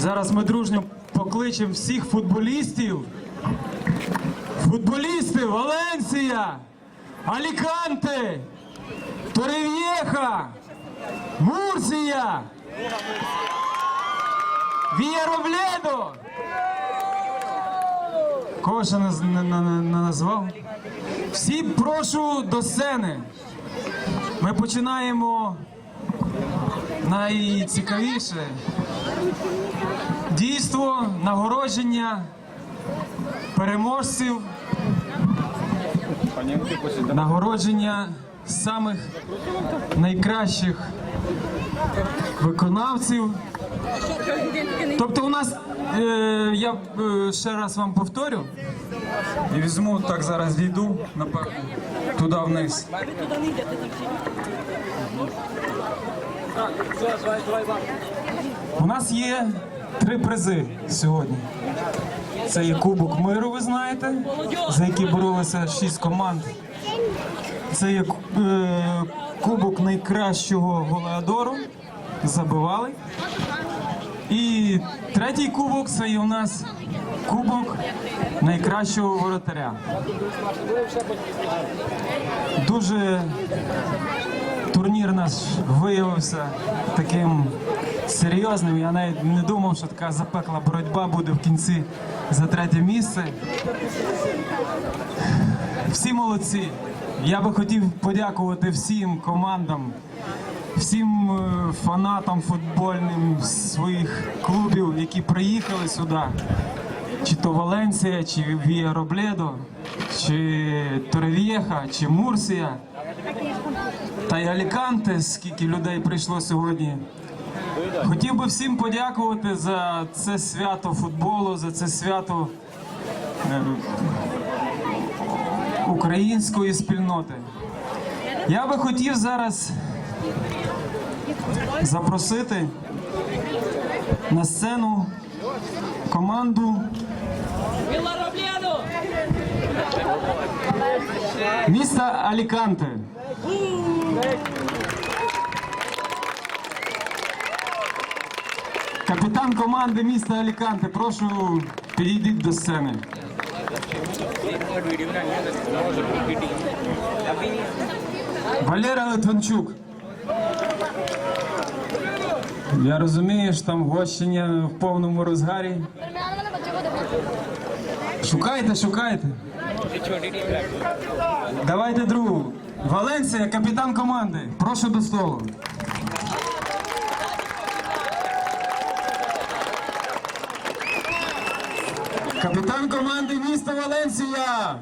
Зараз ми дружньо покличемо всіх футболістів. Футболісти Валенсія, Аліканте, Торев'єха, Мурсія, Вієровледо. Кого ще не, не назвав? Всі прошу до сцени. Ми починаємо найцікавіше дійство нагородження переможців, нагородження самих найкращих виконавців. Тобто у нас, е, я е, ще раз вам повторю, і візьму так зараз дійду, напевно, туди вниз. У нас є три призи сьогодні. Це є Кубок миру, ви знаєте, за який боролися шість команд. Це є е, Кубок найкращого голеадору. Забивали. І третій кубок це є у нас Кубок найкращого воротаря. Дуже турнір наш виявився таким серйозним. Я навіть не думав, що така запекла боротьба буде в кінці за третє місце. Всі молодці. Я би хотів подякувати всім командам, всім е, фанатам футбольним своїх клубів, які приїхали сюди. Чи то Валенсія, чи Вія Робледо, чи Торев'єха, чи Мурсія. Та й Аліканте, скільки людей прийшло сьогодні. Хотів би всім подякувати за це свято футболу, за це свято е, української спільноти. Я би хотів зараз запросити на сцену команду міста Аліканте. Капітан команди міста Аліканте, прошу підійдіть до сцени. Валера Литвинчук. Я розумію, що там гощення в повному розгарі. Шукайте, шукайте. Давайте другу. Валенсія, капітан команди. Прошу до слова. Капітан команди міста Валенсія.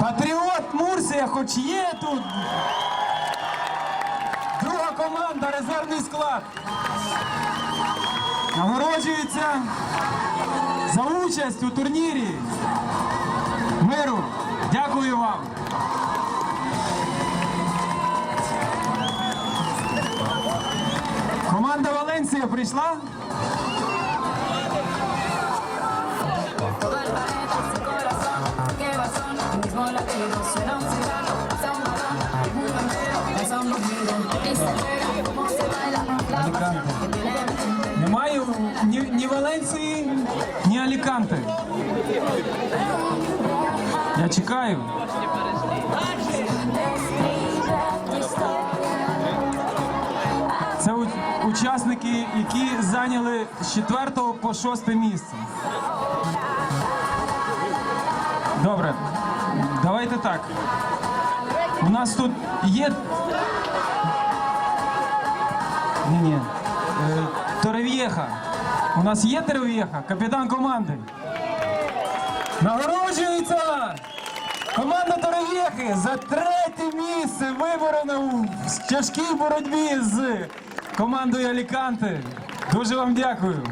Патріот Мурсія, хоч є тут. Друга команда, резервний склад. Нагороджується за участь у турнірі. Миру. Дякую вам. la gente. Немає ні, ні Валенції, ні Аліканте. Я чекаю. Учасники, які зайняли з 4 по 6 місце. Добре, давайте так. У нас тут є. Ні, ні. Е, Торев'єха. У нас є Торев'єха, капітан команди. Нагороджується команда Торев'єхи за третє місце виборона у тяжкій боротьбі з командою Аліканте. Дуже вам дякую.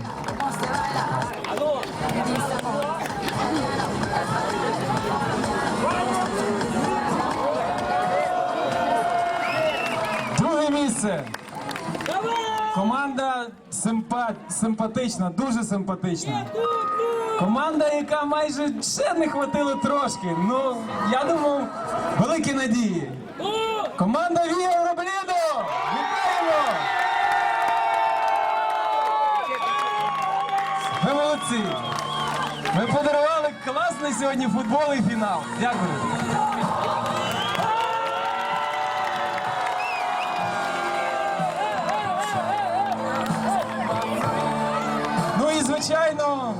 Друге місце. Команда симпа... симпатична, дуже симпатична. Команда, яка майже ще не хватило трошки. Ну, я думав, великі надії. Команда Віа Подарували класний сьогодні футбол і фінал. Дякую. Ну і звичайно,